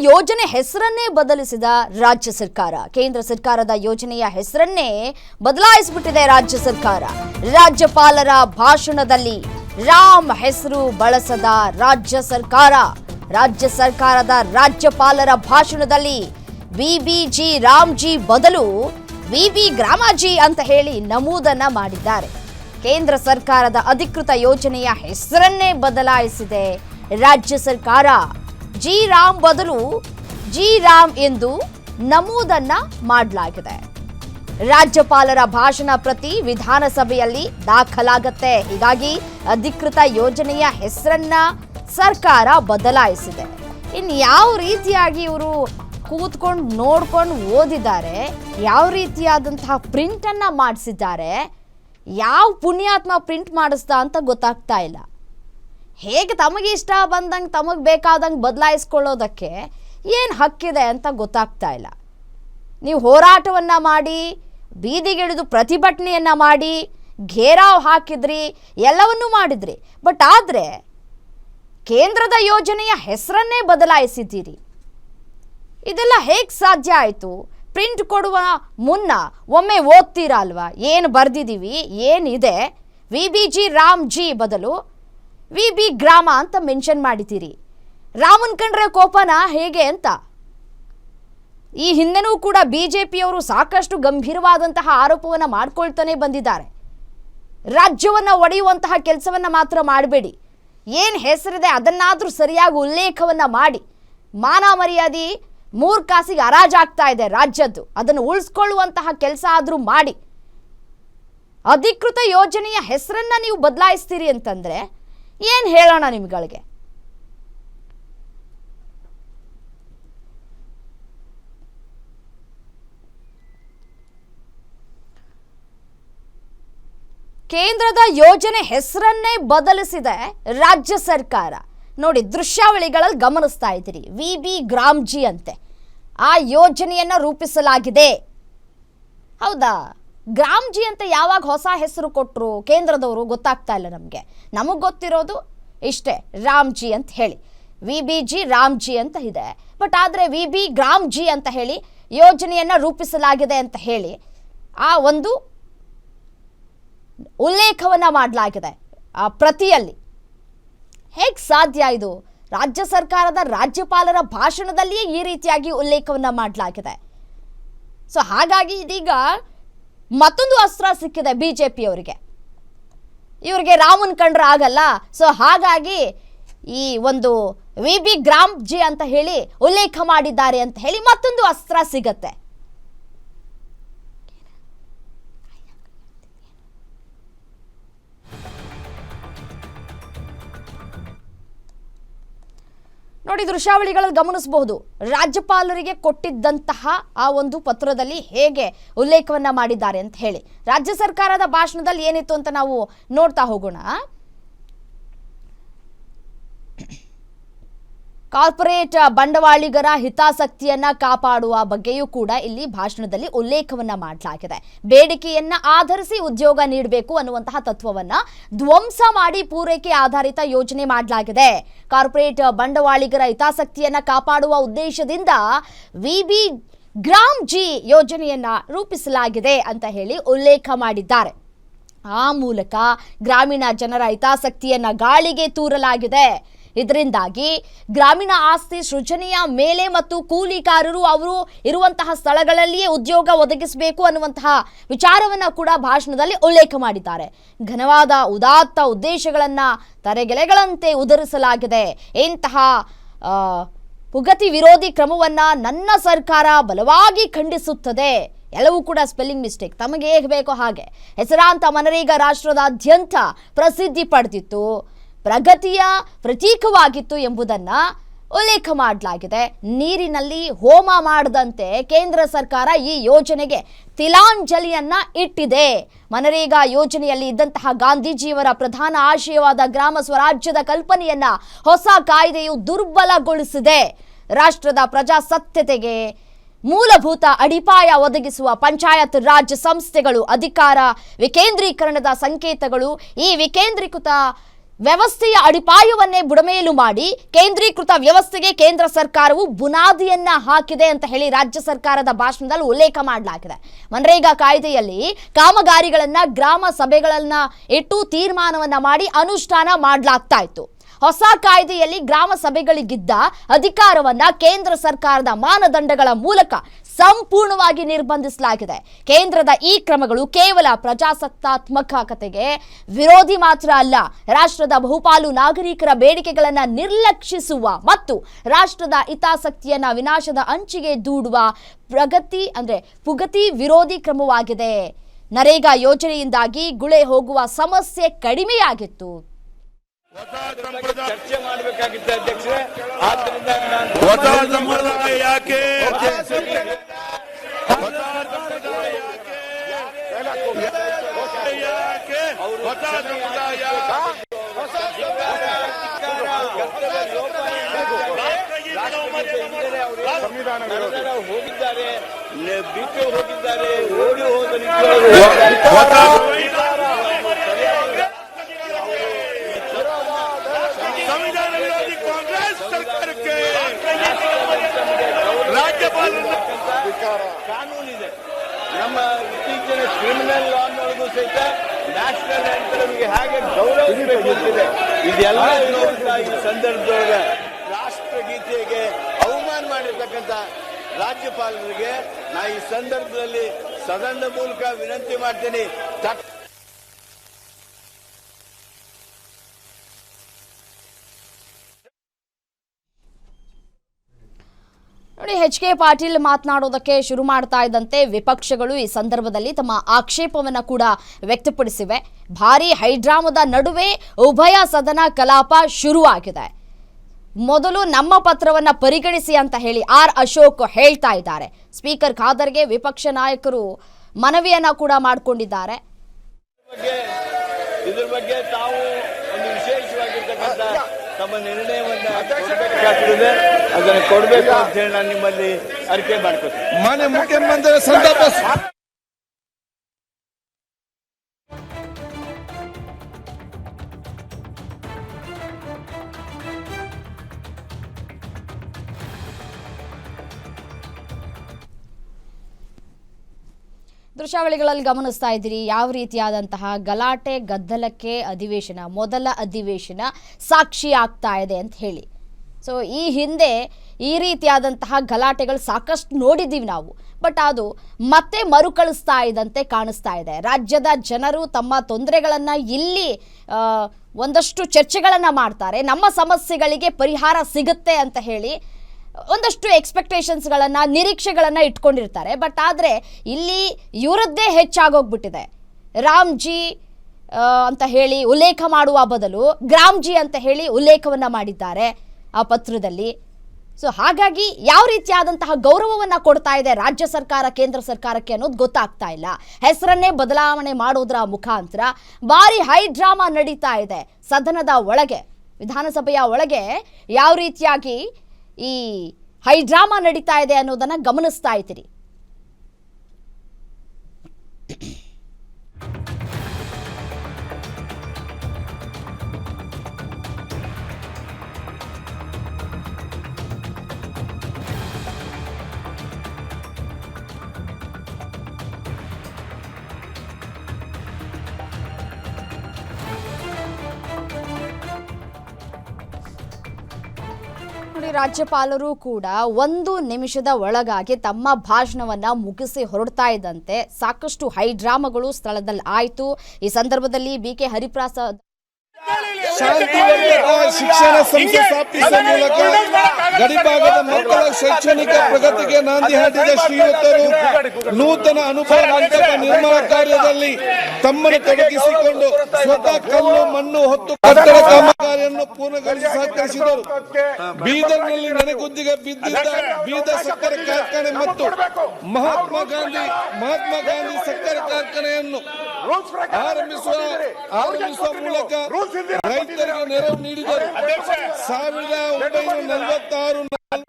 ಯೋಜನೆ ಹೆಸರನ್ನೇ ಬದಲಿಸಿದ ರಾಜ್ಯ ಸರ್ಕಾರ. ಕೇಂದ್ರ ಸರ್ಕಾರದ ಯೋಜನೆಯ ಹೆಸರನ್ನೇ ಬದಲಾಯಿಸಿಬಿಟ್ಟಿದೆ ರಾಜ್ಯ ಸರ್ಕಾರ. ರಾಜ್ಯಪಾಲರ ಭಾಷಣದಲ್ಲಿ ರಾಮ್ ಹೆಸರು ಬಳಸದ ರಾಜ್ಯ ಸರ್ಕಾರ. ರಾಜ್ಯ ಸರ್ಕಾರದ ರಾಜ್ಯಪಾಲರ ಭಾಷಣದಲ್ಲಿ ವಿಬಿಜಿ ರಾಮ್ಜಿ ಬದಲು ವಿಬಿ ಗ್ರಾಮಾಜಿ ಅಂತ ಹೇಳಿ ನಮೂದನ್ನ ಮಾಡಿದ್ದಾರೆ. ಕೇಂದ್ರ ಸರ್ಕಾರದ ಅಧಿಕೃತ ಯೋಜನೆಯ ಹೆಸರನ್ನೇ ಬದಲಾಯಿಸಿದೆ ರಾಜ್ಯ ಸರ್ಕಾರ. ಜಿ ರಾಮ್ ಬದಲು ಜಿ ರಾಮ್ ಎಂದು ನಮೂದನ್ನ ಮಾಡಲಾಗಿದೆ. ರಾಜ್ಯಪಾಲರ ಭಾಷಣ ಪ್ರತಿ ವಿಧಾನಸಭೆಯಲ್ಲಿ ದಾಖಲಾಗತ್ತೆ. ಹೀಗಾಗಿ ಅಧಿಕೃತ ಯೋಜನೆಯ ಹೆಸರನ್ನ ಸರ್ಕಾರ ಬದಲಾಯಿಸಿದೆ. ಇನ್ನು ಯಾವ ರೀತಿಯಾಗಿ ಇವರು ಕೂತ್ಕೊಂಡು ನೋಡ್ಕೊಂಡು ಓದಿದ್ದಾರೆ, ಯಾವ ರೀತಿಯಾದಂತಹ ಪ್ರಿಂಟನ್ನು ಮಾಡಿಸಿದ್ದಾರೆ, ಯಾವ ಪುಣ್ಯಾತ್ಮ ಪ್ರಿಂಟ್ ಮಾಡಿಸ್ತಾ ಅಂತ ಗೊತ್ತಾಗ್ತಾ ಇಲ್ಲ. ಹೇಗೆ ತಮಗೆ ಇಷ್ಟ ಬಂದಂಗೆ ತಮಗೆ ಬೇಕಾದಂಗೆ ಬದಲಾಯಿಸ್ಕೊಳ್ಳೋದಕ್ಕೆ ಏನು ಹಕ್ಕಿದೆ ಅಂತ ಗೊತ್ತಾಗ್ತಾ ಇಲ್ಲ. ನೀವು ಹೋರಾಟವನ್ನು ಮಾಡಿ, ಬೀದಿಗಿಳಿದು ಪ್ರತಿಭಟನೆಯನ್ನು ಮಾಡಿ, ಘೇರಾವ್ ಹಾಕಿದ್ರಿ, ಎಲ್ಲವನ್ನೂ ಮಾಡಿದ್ರಿ. ಬಟ್ ಆದರೆ ಕೇಂದ್ರದ ಯೋಜನೆಯ ಹೆಸರನ್ನೇ ಬದಲಾಯಿಸಿದ್ದೀರಿ. ಇದೆಲ್ಲ ಹೇಗೆ ಸಾಧ್ಯ ಆಯಿತು? ಪ್ರಿಂಟ್ ಕೊಡುವ ಮುನ್ನ ಒಮ್ಮೆ ಓದ್ತೀರಾ ಅಲ್ವಾ ಏನು ಬರೆದಿದ್ದೀವಿ? ಏನಿದೆ? V B G RAM G ಬದಲು ವಿ ಬಿ ಗ್ರಾಮ ಅಂತ ಮೆನ್ಷನ್ ಮಾಡಿದ್ದೀರಿ. ರಾಮನ್ ಕಂಡ್ರೆ ಕೋಪನ ಹೇಗೆ ಅಂತ? ಈ ಹಿಂದೆನೂ ಕೂಡ ಬಿ ಜೆ ಪಿಯವರು ಸಾಕಷ್ಟು ಗಂಭೀರವಾದಂತಹ ಆರೋಪವನ್ನು ಮಾಡ್ಕೊಳ್ತಾನೆ ಬಂದಿದ್ದಾರೆ. ರಾಜ್ಯವನ್ನು ಒಡೆಯುವಂತಹ ಕೆಲಸವನ್ನು ಮಾತ್ರ ಮಾಡಬೇಡಿ. ಏನು ಹೆಸರಿದೆ ಅದನ್ನಾದರೂ ಸರಿಯಾಗಿ ಉಲ್ಲೇಖವನ್ನು ಮಾಡಿ. ಮಾನ ಮರ್ಯಾದೆ ಮೂರು ಕಾಸಿಗೆ ಹರಾಜಾಗ್ತಾ ಇದೆ ರಾಜ್ಯದ್ದು. ಅದನ್ನು ಉಳಿಸ್ಕೊಳ್ಳುವಂತಹ ಕೆಲಸ ಆದರೂ ಮಾಡಿ. ಅಧಿಕೃತ ಯೋಜನೆಯ ಹೆಸರನ್ನ ನೀವು ಬದಲಾಯಿಸ್ತೀರಿ ಅಂತಂದ್ರೆ ಏನು ಹೇಳೋಣ ನಿಮ್ಗಳಿಗೆ? ಕೇಂದ್ರದ ಯೋಜನೆ ಹೆಸರನ್ನೇ ಬದಲಿಸಿದೆ ರಾಜ್ಯ ಸರ್ಕಾರ. ನೋಡಿ, ದೃಶ್ಯಾವಳಿಗಳಲ್ಲಿ ಗಮನಿಸ್ತಾ ಇದ್ದೀರಿ. ವಿ ಬಿ ಗ್ರಾಮ್ಜಿ ಅಂತೆ. ಆ ಯೋಜನೆಯನ್ನು ರೂಪಿಸಲಾಗಿದೆ. ಹೌದಾ? ಗ್ರಾಮ್ಜಿ ಅಂತ ಯಾವಾಗ ಹೊಸ ಹೆಸರು ಕೊಟ್ಟರು ಕೇಂದ್ರದವರು ಗೊತ್ತಾಗ್ತಾ ಇಲ್ಲ ನಮಗೆ. ನಮಗೆ ಗೊತ್ತಿರೋದು ಇಷ್ಟೇ, ರಾಮ್ಜಿ ಅಂತ ಹೇಳಿ. ವಿ ಬಿ ಜಿ ರಾಮ್ಜಿ ಅಂತ ಇದೆ. ಬಟ್ ಆದರೆ ವಿ ಬಿ ಗ್ರಾಮ್ಜಿ ಅಂತ ಹೇಳಿ ಯೋಜನೆಯನ್ನು ರೂಪಿಸಲಾಗಿದೆ ಅಂತ ಹೇಳಿ ಆ ಒಂದು ಉಲ್ಲೇಖವನ್ನು ಮಾಡಲಾಗಿದೆ ಆ ಪ್ರತಿಯಲ್ಲಿ. ಹೇಗೆ ಸಾಧ್ಯ ಇದು? ರಾಜ್ಯ ಸರ್ಕಾರದ ರಾಜ್ಯಪಾಲರ ಭಾಷಣದಲ್ಲಿಯೇ ಈ ರೀತಿಯಾಗಿ ಉಲ್ಲೇಖವನ್ನು ಮಾಡಲಾಗಿದೆ. ಸೊ ಹಾಗಾಗಿ ಇದೀಗ ಮತ್ತೊಂದು ಅಸ್ತ್ರ ಸಿಕ್ಕಿದೆ ಬಿ ಜೆ ಪಿಯವರಿಗೆ ಇವರಿಗೆ ರಾಮನ್ ಕಂಡ್ರೆ ಆಗಲ್ಲ. ಸೊ ಹಾಗಾಗಿ ಈ ಒಂದು ವಿ ಬಿ ಗ್ರಾಮ್ ಜಿ ಅಂತ ಹೇಳಿ ಉಲ್ಲೇಖ ಮಾಡಿದ್ದಾರೆ ಅಂತ ಹೇಳಿ ಮತ್ತೊಂದು ಅಸ್ತ್ರ ಸಿಗತ್ತೆ. ನೋಡಿ ದೃಶ್ಯಾವಳಿಗಳಲ್ಲಿ ಗಮನಿಸಬಹುದು. ರಾಜ್ಯಪಾಲರಿಗೆ ಕೊಟ್ಟಿದ್ದಂತಹ ಆ ಒಂದು ಪತ್ರದಲ್ಲಿ ಹೇಗೆ ಉಲ್ಲೇಖವನ್ನ ಮಾಡಿದ್ದಾರೆ ಅಂತ ಹೇಳಿ. ರಾಜ್ಯ ಸರ್ಕಾರದ ಭಾಷಣದಲ್ಲಿ ಏನಿತ್ತು ಅಂತ ನಾವು ನೋಡ್ತಾ ಹೋಗೋಣ. ಕಾರ್ಪೊರೇಟ್ ಬಂಡವಾಳಿಗರ ಹಿತಾಸಕ್ತಿಯನ್ನ ಕಾಪಾಡುವ ಬಗ್ಗೆಯೂ ಕೂಡ ಇಲ್ಲಿ ಭಾಷಣದಲ್ಲಿ ಉಲ್ಲೇಖವನ್ನ ಮಾಡಲಾಗಿದೆ. ಬೇಡಿಕೆಯನ್ನ ಆಧರಿಸಿ ಉದ್ಯೋಗ ನೀಡಬೇಕು ಅನ್ನುವಂತಹ ತತ್ವವನ್ನ ಧ್ವಂಸ ಮಾಡಿ ಪೂರೈಕೆ ಆಧಾರಿತ ಯೋಜನೆ ಮಾಡಲಾಗಿದೆ. ಕಾರ್ಪೊರೇಟ್ ಬಂಡವಾಳಿಗರ ಹಿತಾಸಕ್ತಿಯನ್ನ ಕಾಪಾಡುವ ಉದ್ದೇಶದಿಂದ ವಿಬಿ ಗ್ರಾಮ್ ಜಿ ಯೋಜನೆಯನ್ನ ರೂಪಿಸಲಾಗಿದೆ ಅಂತ ಹೇಳಿ ಉಲ್ಲೇಖ ಮಾಡಿದ್ದಾರೆ. ಆ ಮೂಲಕ ಗ್ರಾಮೀಣ ಜನರ ಹಿತಾಸಕ್ತಿಯನ್ನ ಗಾಳಿಗೆ ತೂರಲಾಗಿದೆ. ಇದರಿಂದಾಗಿ ಗ್ರಾಮೀಣ ಆಸ್ತಿ ಸೃಜನೆಯ ಮೇಲೆ ಮತ್ತು ಕೂಲಿಕಾರರು ಅವರು ಇರುವಂತಹ ಸ್ಥಳಗಳಲ್ಲಿಯೇ ಉದ್ಯೋಗ ಒದಗಿಸಬೇಕು ಅನ್ನುವಂತಹ ವಿಚಾರವನ್ನು ಕೂಡ ಭಾಷಣದಲ್ಲಿ ಉಲ್ಲೇಖ ಮಾಡಿದ್ದಾರೆ. ಘನವಾದ, ಉದಾತ್ತ ಉದ್ದೇಶಗಳನ್ನು ತರೆಗೆಲೆಗಳಂತೆ ಉದರಿಸಲಾಗಿದೆ. ಇಂತಹ ಪುಗತಿ ವಿರೋಧಿ ಕ್ರಮವನ್ನ ನನ್ನ ಸರ್ಕಾರ ಬಲವಾಗಿ ಖಂಡಿಸುತ್ತದೆ. ಎಲ್ಲವೂ ಕೂಡ ಸ್ಪೆಲ್ಲಿಂಗ್ ಮಿಸ್ಟೇಕ್ ತಮಗೆ ಹೇಗೆ ಬೇಕೋ ಹಾಗೆ. ಹೆಸರಾಂತ ಮನರೇಗ ರಾಷ್ಟ್ರದಾದ್ಯಂತ ಪ್ರಸಿದ್ಧಿ ಪಡೆದಿತ್ತು. ಪ್ರಗತಿಯ ಪ್ರತೀಕವಾಗಿತ್ತು ಎಂಬುದನ್ನ ಉಲ್ಲೇಖ ಮಾಡಲಾಗಿದೆ. ನೀರಿನಲ್ಲಿ ಹೋಮ ಮಾಡದಂತೆ ಕೇಂದ್ರ ಸರ್ಕಾರ ಈ ಯೋಜನೆಗೆ ತಿಲಾಂಜಲಿಯನ್ನ ಇಟ್ಟಿದೆ. ಮನರೇಗಾ ಯೋಜನೆಯಲ್ಲಿ ಇದ್ದಂತಹ ಗಾಂಧೀಜಿಯವರ ಪ್ರಧಾನ ಆಶಯವಾದ ಗ್ರಾಮ ಸ್ವರಾಜ್ಯದ ಕಲ್ಪನೆಯನ್ನ ಹೊಸ ಕಾಯ್ದೆಯು ದುರ್ಬಲಗೊಳಿಸಿದೆ. ರಾಷ್ಟ್ರದ ಪ್ರಜಾಸತ್ಯತೆಗೆ ಮೂಲಭೂತ ಅಡಿಪಾಯ ಒದಗಿಸುವ ಪಂಚಾಯತ್ ರಾಜ್ ಸಂಸ್ಥೆಗಳು, ಅಧಿಕಾರ ವಿಕೇಂದ್ರೀಕರಣದ ಸಂಕೇತಗಳು, ಈ ವಿಕೇಂದ್ರೀಕೃತ ವ್ಯವಸ್ಥೆಯ ಅಡಿಪಾಯವನ್ನೇ ಬುಡಮೇಲು ಮಾಡಿ ಕೇಂದ್ರೀಕೃತ ವ್ಯವಸ್ಥೆಗೆ ಕೇಂದ್ರ ಸರ್ಕಾರವು ಬುನಾದಿಯನ್ನ ಹಾಕಿದೆ ಅಂತ ಹೇಳಿ ರಾಜ್ಯ ಸರ್ಕಾರದ ಭಾಷಣದಲ್ಲಿ ಉಲ್ಲೇಖ ಮಾಡಲಾಗಿದೆ. ಮನ್ರೇಗಾ ಕಾಯ್ದೆಯಲ್ಲಿ ಕಾಮಗಾರಿಗಳನ್ನ ಗ್ರಾಮ ಸಭೆಗಳನ್ನ ಇಟ್ಟು ತೀರ್ಮಾನವನ್ನ ಮಾಡಿ ಅನುಷ್ಠಾನ ಮಾಡಲಾಗ್ತಾ ಇತ್ತು. ಹೊಸ ಕಾಯ್ದೆಯಲ್ಲಿ ಗ್ರಾಮ ಸಭೆಗಳಿಗಿದ್ದ ಅಧಿಕಾರವನ್ನ ಕೇಂದ್ರ ಸರ್ಕಾರದ ಮಾನದಂಡಗಳ ಮೂಲಕ ಸಂಪೂರ್ಣವಾಗಿ ನಿರ್ಬಂಧಿಸಲಾಗಿದೆ. ಕೇಂದ್ರದ ಈ ಕ್ರಮಗಳು ಕೇವಲ ಪ್ರಜಾಸತ್ತಾತ್ಮಕ ಕತೆಗೆ ವಿರೋಧಿ ಮಾತ್ರ ಅಲ್ಲ, ರಾಷ್ಟ್ರದ ಬಹುಪಾಲು ನಾಗರಿಕರ ಬೇಡಿಕೆಗಳನ್ನು ನಿರ್ಲಕ್ಷಿಸುವ ಮತ್ತು ರಾಷ್ಟ್ರದ ಹಿತಾಸಕ್ತಿಯನ್ನ ವಿನಾಶದ ಅಂಚಿಗೆ ದೂಡುವ ಪ್ರಗತಿ ಅಂದ್ರೆ ಪುಗತಿ ವಿರೋಧಿ ಕ್ರಮವಾಗಿದೆ. ನರೇಗಾ ಯೋಜನೆಯಿಂದಾಗಿ ಗುಳೆ ಹೋಗುವ ಸಮಸ್ಯೆ ಕಡಿಮೆಯಾಗಿತ್ತು. ಚರ್ಚೆ ಮಾಡಬೇಕಾಗಿತ್ತು ಅಧ್ಯಕ್ಷರೇ. ಆದ್ರಿಂದ ನಾನು ಹೊಸ ಸಂಪ್ರದಾಯ ಯಾಕೆ? ಸಂವಿಧಾನ ಹೋಗಿದ್ದಾರೆ ಬಿಟ್ಟು ಹೋಗಿದ್ದಾರೆ ಓಡಿ ಹೋದ ಹೊಸ ಸಂವಿಧಾನ ವಿರೋಧಿ ಕಾಂಗ್ರೆಸ್ ಸರ್ಕಾರಕ್ಕೆ ರಾಜ್ಯಪಾಲರ ಕಾನೂನಿದೆ. ನಮ್ಮ ಇತ್ತೀಚಿನ ಕ್ರಿಮಿನಲ್ ಲಾನೊಳಗೂ ಸಹಿತ ನ್ಯಾಷನಲ್ ಆಂಥಮ್ಗೆ ಹೇಗೆ ಗೌರವ ಗೊತ್ತಿದೆ ಇದೆಲ್ಲ ಈ ಸಂದರ್ಭದೊಳಗೆ ರಾಷ್ಟ್ರಗೀತೆಗೆ ಅವಮಾನ ಮಾಡಿರ್ತಕ್ಕಂಥ ರಾಜ್ಯಪಾಲರಿಗೆ ನಾ ಈ ಸಂದರ್ಭದಲ್ಲಿ ಸದನದ ಮೂಲಕ ವಿನಂತಿ ಮಾಡ್ತೀನಿ. ಎಚ್ ಕೆ ಪಾಟೀಲ್ ಮಾತನಾಡೋದಕ್ಕೆ ಶುರು ಮಾಡ್ತಾ ಇದ್ದಂತೆ ವಿಪಕ್ಷಗಳು ಈ ಸಂದರ್ಭದಲ್ಲಿ ತಮ್ಮ ಆಕ್ಷೇಪವನ್ನು ಕೂಡ ವ್ಯಕ್ತಪಡಿಸಿವೆ. ಭಾರಿ ಹೈಡ್ರಾಮದ ನಡುವೆ ಉಭಯ ಸದನ ಕಲಾಪ ಶುರುವಾಗಿದೆ. ಮೊದಲು ನಮ್ಮ ಪತ್ರವನ್ನ ಪರಿಗಣಿಸಿ ಅಂತ ಹೇಳಿ ಆರ್ ಅಶೋಕ್ ಹೇಳ್ತಾ ಇದ್ದಾರೆ. ಸ್ಪೀಕರ್ ಖಾದರ್ಗೆ ವಿಪಕ್ಷ ನಾಯಕರು ಮನವಿಯನ್ನ ಕೂಡ ಮಾಡಿಕೊಂಡಿದ್ದಾರೆ. ಇದ್ರ ಬಗ್ಗೆ ತಾವು ಒಂದು ವಿಶೇಷವಾಗಿರ್ತಕ್ಕಂಥ ತಮ್ಮ ನಿರ್ಣಯವನ್ನ ಕೊಡ್ಬೇಕಾಗ್ತದೆ ಅದನ್ನು ಕೊಡಬೇಕು ಅಂತ ಹೇಳಿ ನಾನು ನಿಮ್ಮಲ್ಲಿ ಅರಿಕೆ ಮಾಡ್ಕೊತೀನಿ. ಮಾನ್ಯ ಮುಖ್ಯಮಂತ್ರಿ ಸಂತಾಪ ದೃಶ್ಯಾವಳಿಗಳಲ್ಲಿ ಗಮನಿಸ್ತಾ ಇದ್ದೀರಿ. ಯಾವ ರೀತಿಯಾದಂತಹ ಗಲಾಟೆ, ಗದ್ದಲಕ್ಕೆ ಅಧಿವೇಶನ, ಮೊದಲ ಅಧಿವೇಶನ ಸಾಕ್ಷಿ ಆಗ್ತಾ ಇದೆ ಅಂತ ಹೇಳಿ. ಸೊ ಈ ಹಿಂದೆ ಈ ರೀತಿಯಾದಂತಹ ಗಲಾಟೆಗಳು ಸಾಕಷ್ಟು ನೋಡಿದ್ದೀವಿ ನಾವು. ಬಟ್ ಅದು ಮತ್ತೆ ಮರುಕಳಿಸ್ತಾ ಇದ್ದಂತೆ ಕಾಣಿಸ್ತಾ ಇದೆ. ರಾಜ್ಯದ ಜನರು ತಮ್ಮ ತೊಂದರೆಗಳನ್ನು ಇಲ್ಲಿ ಒಂದಷ್ಟು ಚರ್ಚೆಗಳನ್ನು ಮಾಡ್ತಾರೆ. ನಮ್ಮ ಸಮಸ್ಯೆಗಳಿಗೆ ಪರಿಹಾರ ಸಿಗುತ್ತೆ ಅಂತ ಹೇಳಿ ಒಂದಷ್ಟು ಎಕ್ಸ್ಪೆಕ್ಟೇಷನ್ಸ್ಗಳನ್ನು ನಿರೀಕ್ಷೆಗಳನ್ನು ಇಟ್ಕೊಂಡಿರ್ತಾರೆ. ಬಟ್ ಆದರೆ ಇಲ್ಲಿ ಇವರದ್ದೇ ಹೆಚ್ಚಾಗೋಗ್ಬಿಟ್ಟಿದೆ. ರಾಮ್ಜಿ ಅಂತ ಹೇಳಿ ಉಲ್ಲೇಖ ಮಾಡುವ ಬದಲು ಗ್ರಾಮ್ಜಿ ಅಂತ ಹೇಳಿ ಉಲ್ಲೇಖವನ್ನು ಮಾಡಿದ್ದಾರೆ ಆ ಪತ್ರದಲ್ಲಿ. ಸೊ ಹಾಗಾಗಿ ಯಾವ ರೀತಿಯಾದಂತಹ ಗೌರವವನ್ನು ಕೊಡ್ತಾ ಇದೆ ರಾಜ್ಯ ಸರ್ಕಾರ, ಕೇಂದ್ರ ಸರ್ಕಾರಕ್ಕೆ ಅನ್ನೋದು ಗೊತ್ತಾಗ್ತಾ ಇಲ್ಲ. ಹೆಸರನ್ನೇ ಬದಲಾವಣೆ ಮಾಡೋದ್ರ ಮುಖಾಂತರ ಭಾರಿ ಹೈ ಡ್ರಾಮಾ ನಡೀತಾ ಇದೆ ಸದನದ ಒಳಗೆ, ವಿಧಾನಸಭೆಯ ಒಳಗೆ. ಯಾವ ರೀತಿಯಾಗಿ ಈ ಹೈ ಡ್ರಾಮಾ ನಡೀತಾ ಇದೆ ಅನ್ನೋದನ್ನ ಗಮನಿಸ್ತಾ ಇದ್ದೀರಿ. ರಾಜ್ಯಪಾಲರು ಕೂಡ ಒಂದು ನಿಮಿಷದ ಒಳಗಾಗಿ ತಮ್ಮ ಭಾಷಣವನ್ನ ಮುಗಿಸಿ ಹೊರಡ್ತಾ ಇದ್ದಂತೆ ಸಾಕಷ್ಟು ಹೈ ಡ್ರಾಮಾಗಳು ಸ್ಥಳದಲ್ಲಿ ಆಯಿತು. ಈ ಸಂದರ್ಭದಲ್ಲಿ ಬಿ ಕೆ ಹರಿಪ್ರಸಾದ್ ಶಾಂತಿವರ್ಧಕ ಶಿಕ್ಷಣ ಸಂಸ್ಥೆ ಸ್ಥಾಪಿಸುವ ಮೂಲಕ ಗಡಿಭಾಗದ ಮಕ್ಕಳ ಶೈಕ್ಷಣಿಕ ಪ್ರಗತಿಗೆ ನಾಂದಿ ಹಾಡಿದ ಶ್ರೀಯುತರು ನೂತನ ಅನುಭವ ಹಂತದ ನಿರ್ಮಾಣ ಕಾರ್ಯದಲ್ಲಿ ತಮ್ಮನ್ನು ತೊಡಗಿಸಿಕೊಂಡು ಸ್ವತಃ ಕಲ್ಲು ಮಣ್ಣು ಹೊತ್ತು ಕಟ್ಟಡ ಕಾಮಗಾರಿಯನ್ನು ಪೂರ್ಣಗೊಳಿಸಿ ಸಹಕರಿಸಿದರು ಬೀದರ್ನಲ್ಲಿ ನೆನೆಗುದ್ದಿಗೆ ಬಿದ್ದಿದ್ದ ಬೀದರ್ ಸಕ್ಕರೆ ಕಾರ್ಖಾನೆ ಮತ್ತು ಮಹಾತ್ಮ ಗಾಂಧಿ ಮಹಾತ್ಮ ಗಾಂಧಿ ಸಕ್ಕರೆ ಕಾರ್ಖಾನೆಯನ್ನು ಆರಂಭಿಸುವ ಆರಂಭಿಸುವ ಮೂಲಕ ರೈತರಿಗೆ ನೆರವು ನೀಡಿದರು ಸಾವಿರದ ಒಂಬೈನೂರ ನಲವತ್ತಾರು